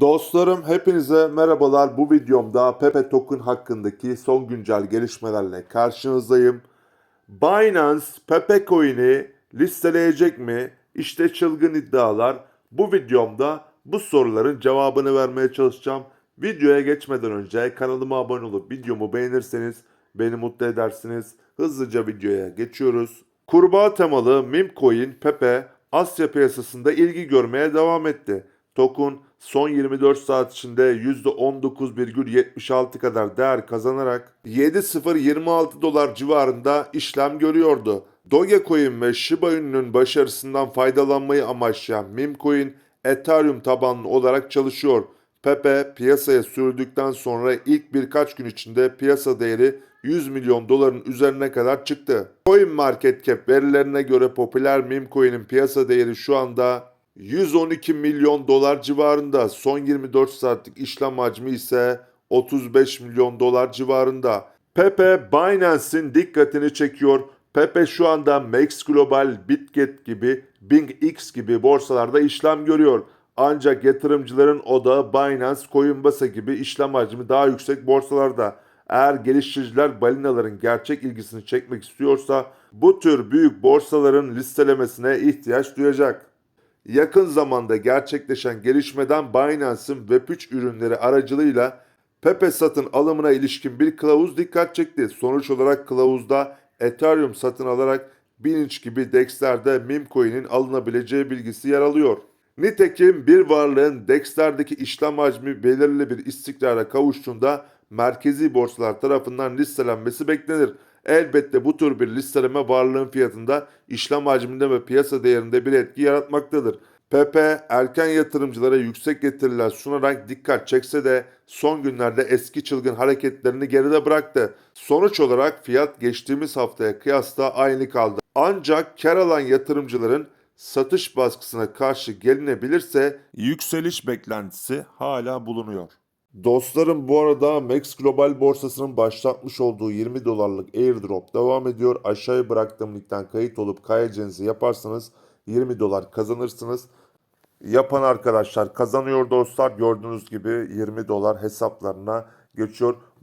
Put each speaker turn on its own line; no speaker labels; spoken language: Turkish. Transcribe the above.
Dostlarım hepinize merhabalar. Bu videomda Pepe Token hakkındaki son güncel gelişmelerle karşınızdayım. Binance Pepe Coin'i listeleyecek mi? İşte çılgın iddialar. Bu videomda bu soruların cevabını vermeye çalışacağım. Videoya geçmeden önce kanalıma abone olup videomu beğenirseniz beni mutlu edersiniz. Hızlıca videoya geçiyoruz. Kurbağa temalı meme coin Pepe Asya piyasasında ilgi görmeye devam etti. Token son 24 saat içinde %19,76 kadar değer kazanarak 7.026 dolar civarında işlem görüyordu. Dogecoin ve Shiba Inu'nun başarısından faydalanmayı amaçlayan meme coin Ethereum tabanlı olarak çalışıyor. Pepe piyasaya sürdükten sonra ilk birkaç gün içinde piyasa değeri 100 milyon doların üzerine kadar çıktı. Coin Market Cap verilerine göre popüler meme coin'in piyasa değeri şu anda 112 milyon dolar civarında. Son 24 saatlik işlem hacmi ise 35 milyon dolar civarında. Pepe Binance'in dikkatini çekiyor. Pepe şu anda Max Global, Bitget gibi, BingX gibi borsalarda işlem görüyor. Ancak yatırımcıların odağı Binance, Coinbase gibi işlem hacmi daha yüksek borsalarda. Eğer geliştiriciler balinaların gerçek ilgisini çekmek istiyorsa bu tür büyük borsaların listelemesine ihtiyaç duyacak. Yakın zamanda gerçekleşen gelişmeden Binance'ın Web3 ürünleri aracılığıyla Pepe satın alımına ilişkin bir kılavuz dikkat çekti. Sonuç olarak kılavuzda Ethereum satın alarak Binance gibi DEX'lerde meme alınabileceği bilgisi yer alıyor. Nitekim bir varlığın DEX'lerdeki işlem hacmi belirli bir istikrara kavuştuğunda merkezi borsalar tarafından listelenmesi beklenir. Elbette bu tür bir listeleme varlığın fiyatında, işlem hacminde ve piyasa değerinde bir etki yaratmaktadır. Pepe erken yatırımcılara yüksek getiriler sunarak dikkat çekse de son günlerde eski çılgın hareketlerini geride bıraktı. Sonuç olarak fiyat geçtiğimiz haftaya kıyasla aynı kaldı. Ancak kar alan yatırımcıların satış baskısına karşı gelinebilirse yükseliş beklentisi hala bulunuyor. Dostlarım bu arada Max Global borsasının başlatmış olduğu 20 dolarlık airdrop devam ediyor. Aşağıya bıraktığım linkten kayıt olup kaydedeceğinizi yaparsanız 20 dolar kazanırsınız. Yapan arkadaşlar kazanıyor dostlar. Gördüğünüz gibi 20 dolar hesaplarına geçiyor.